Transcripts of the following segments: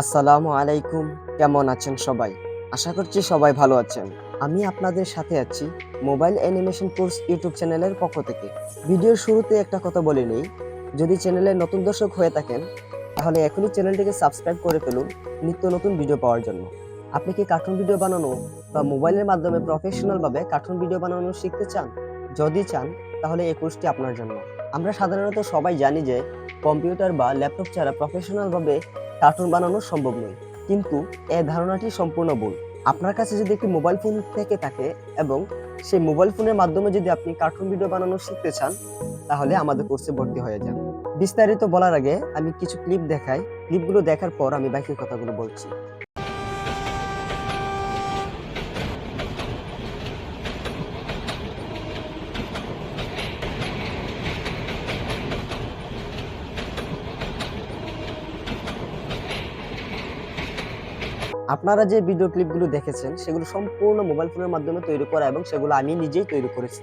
আসসালামু আলাইকুম। কেমন আছেন সবাই? আশা করছি সবাই ভালো আছেন। আমি আপনাদের সাথে আছি মোবাইল অ্যানিমেশন কোর্স ইউটিউব চ্যানেলের পক্ষ থেকে। ভিডিওর শুরুতে একটা কথা বলে নেই। যদি চ্যানেলে নতুন দর্শক হয়ে থাকেন, তাহলে এখনই চ্যানেলটিকে সাবস্ক্রাইব করে ফেলুন নিত্য নতুন ভিডিও পাওয়ার জন্য। আপনি কি কার্টুন ভিডিও বানানো বা মোবাইলের মাধ্যমে প্রফেশনালভাবে কার্টুন ভিডিও বানানো শিখতে চান? যদি চান, তাহলে এই কোর্সটি আপনার জন্য। আমরা সাধারণত সবাই জানি যে কম্পিউটার বা ল্যাপটপ ছাড়া প্রফেশনালভাবে কার্টুন বানানো সম্ভব নয়। কিন্তু এ ধারণাটি সম্পূর্ণ ভুল। আপনার কাছে যদি একটি মোবাইল ফোন থেকে থাকে এবং সেই মোবাইল ফোনের মাধ্যমে যদি আপনি কার্টুন ভিডিও বানানো শিখতে চান, তাহলে আমাদের কোর্সে ভর্তি হয়ে যান। বিস্তারিত বলার আগে আমি কিছু ক্লিপ দেখাই। ক্লিপগুলো দেখার পর আমি বাকি কথাগুলো বলছি। আপনারা যে ভিডিও ক্লিপগুলো দেখেছেন, সেগুলো সম্পূর্ণ মোবাইল ফোনের মাধ্যমে তৈরি করা এবং সেগুলো আমি নিজেই তৈরি করেছি।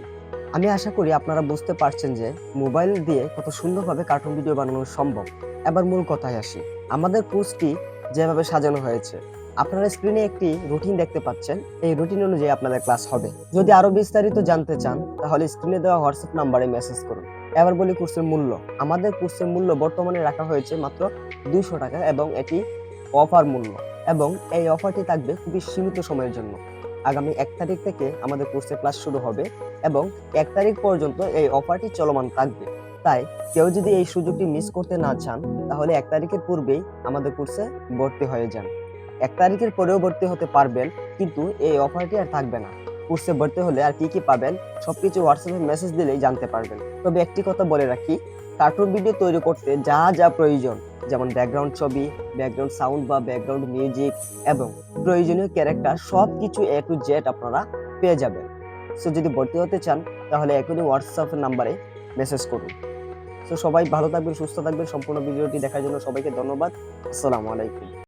আমি আশা করি আপনারা বুঝতে পারছেন যে মোবাইল দিয়ে কত সুন্দরভাবে কার্টুন ভিডিও বানানো সম্ভব। এবার মূল কথায় আসি। আমাদের কোর্সটি যেভাবে সাজানো হয়েছে, আপনারা স্ক্রিনে একটি রুটিন দেখতে পাচ্ছেন। এই রুটিন অনুযায়ী আপনাদের ক্লাস হবে। যদি আরও বিস্তারিত জানতে চান, তাহলে স্ক্রিনে দেওয়া হোয়াটসঅ্যাপ নাম্বারে মেসেজ করুন। এবার বলি কোর্সের মূল্য। আমাদের কোর্সের মূল্য বর্তমানে রাখা হয়েছে মাত্র দুইশো টাকা এবং এটি অফার মূল্য। এবং এই অফারটি থাকবে খুবই সীমিত সময়ের জন্য। আগামী এক তারিখ থেকে আমাদের কোর্সে ক্লাস শুরু হবে এবং এক তারিখ পর্যন্ত এই অফারটি চলমান থাকবে। তাই কেউ যদি এই সুযোগটি মিস করতে না চান, তাহলে এক তারিখের পূর্বেই আমাদের কোর্সে ভর্তি হয়ে যান। এক তারিখের পরেও ভর্তি হতে পারবেন, কিন্তু এই অফারটি আর থাকবে না। কোর্সে ভর্তি হলে আর কি কি পাবেন সব কিছু হোয়াটসঅ্যাপে মেসেজ দিলেই জানতে পারবেন। তবে একটি কথা বলে রাখি কার্টুন ভিডিও তৈরি করতে যা যা প্রয়োজন যেমন ব্যাকগ্রাউন্ড ছবি ব্যাকগ্রাউন্ড সাউন্ড বা ব্যাকগ্রাউন্ড মিউজিক এবং প্রয়োজনীয় ক্যারেক্টার সব কিছু এ টু জেড আপনারা পেয়ে যাবেন। সো যদি ভর্তি হতে চান, তাহলে এখনই হোয়াটসঅ্যাপ নাম্বারে মেসেজ করুন। সো সবাই ভালো থাকবেন, সুস্থ থাকবেন। সম্পূর্ণ ভিডিওটি দেখার জন্য সবাইকে ধন্যবাদ। আসসালামু আলাইকুম।